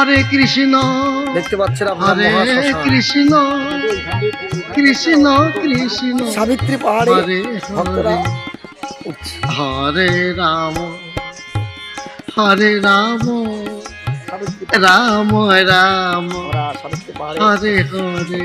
হরে কৃষ্ণ। দেখতে পাচ্ছেন হরে কৃষ্ণ কৃষ্ণ কৃষ্ণ। সাবিত্রী পাহাড়ে হরে ভক্তরা হরে। হরে রাম হরে রাম। রাম রাম। হরে হরে।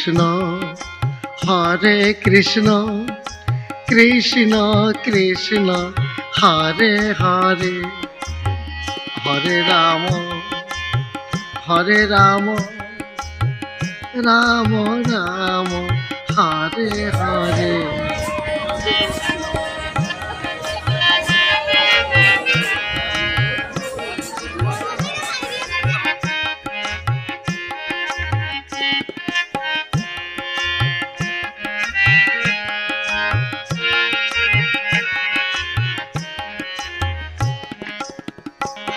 কৃষ্ণ, হরে কৃষ্ণ কৃষ্ণ কৃষ্ণ, হরে হরে। হরে রাম হরে রাম রাম রাম, হরে হরে।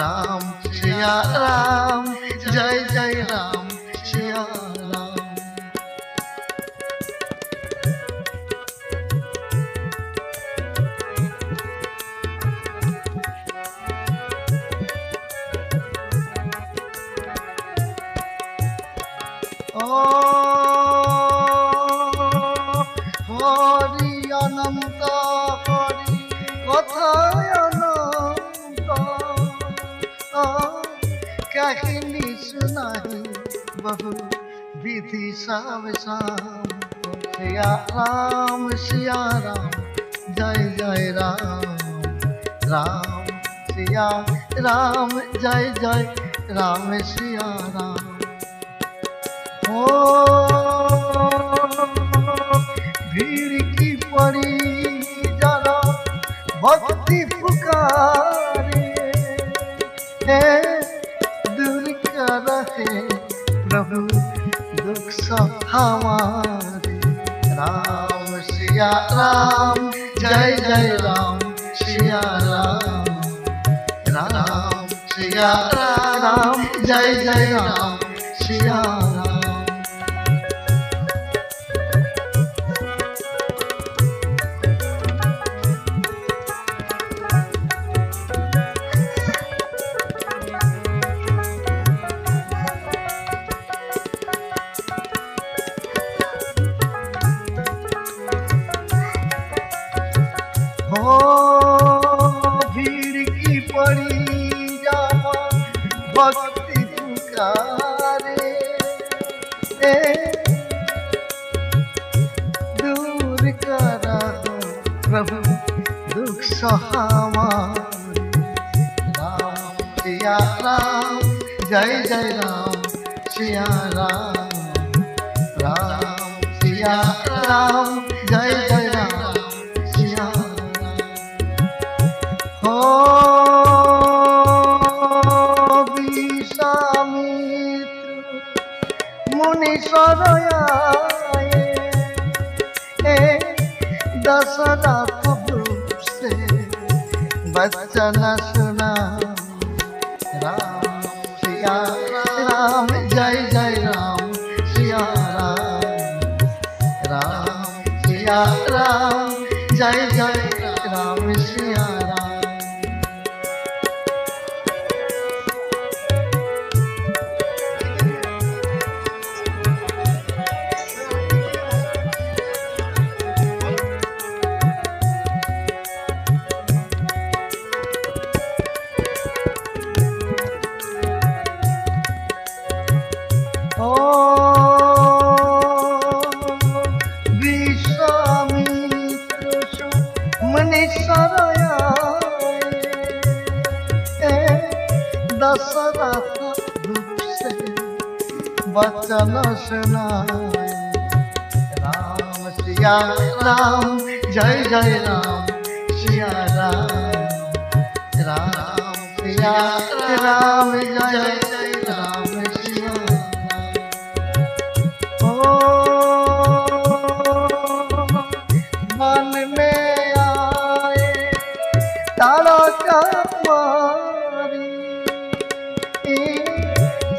রাম সিয়া রাম জয় জয় রাম। কাহিনী শুনাহি বহু বিধি সাব সাম সিয়া রাম সিয়া রাম জয় জয় রাম রাম সিয়া রাম জয় জয় রাম সিয়া রাম ও ভিড় কি পড়ি যারা ভক্তি পুকারে আমার। রাম, শিয়া রাম, জয় জয় রাম, শিয়া রাম। রাম, শিয়া রাম, জয় জয় রাম। আমার রাম সিয়া রাম জয় জয় রাম সিয়া রাম রাম সিয়া রাম জয় জয় রাম সিয়া হো बचन सुना राम सिया राम जय जय दशरथ बचन सुनाए राम सिया राम जय जय राम सिया राम राम सिया राम जय जय राम सिया ओ मन में आए तारा का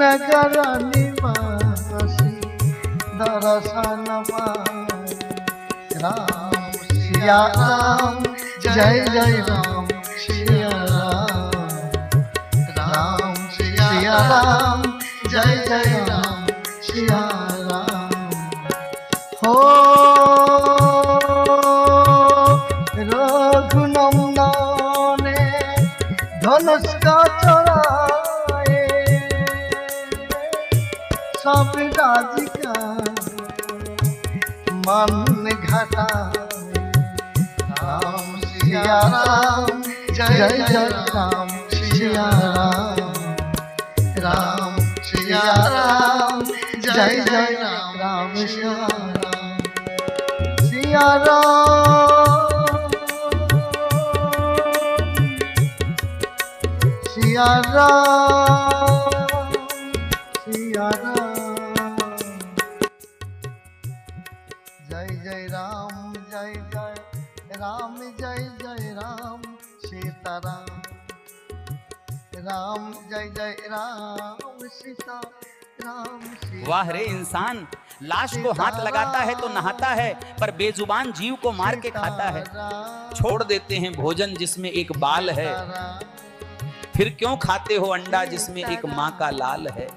నగరాన్ని మాసి దర్శనమా రామ శ్రీయా రామ జయ జయ రామ శ్రీయా రామ రామ శ్రీయా రామ జయ జయ రామ శ్రీయా రామ హో রঘুনন্দনে ধনুষ্কা চরা सब राजिका मन घटा। राम सिया राम जय जय राम सिया राम राम सिया राम जय जय राम राम सिया राम सिया राम सिया राम राम जय जय राम सीताराम। राम जय जय राम सीता राम सीता वाह रे इंसान लाश को हाथ लगाता है तो नहाता है पर बेजुबान जीव को मार के खाता है। छोड़ देते हैं भोजन जिसमें एक बाल है। फिर क्यों खाते हो अंडा जिसमें एक माँ का लाल है?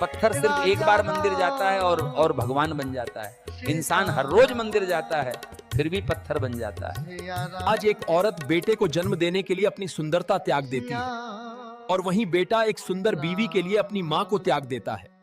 पत्थर सिर्फ़ एक बार मंदिर जाता है और और भगवान बन जाता है। इंसान हर रोज मंदिर जाता है। फिर भी पत्थर बन जाता है। आज एक औरत बेटे को जन्म देने के लिए अपनी सुंदरता त्याग देती है। और वहीं बेटा एक सुंदर बीवी के लिए अपनी माँ को त्याग देता है।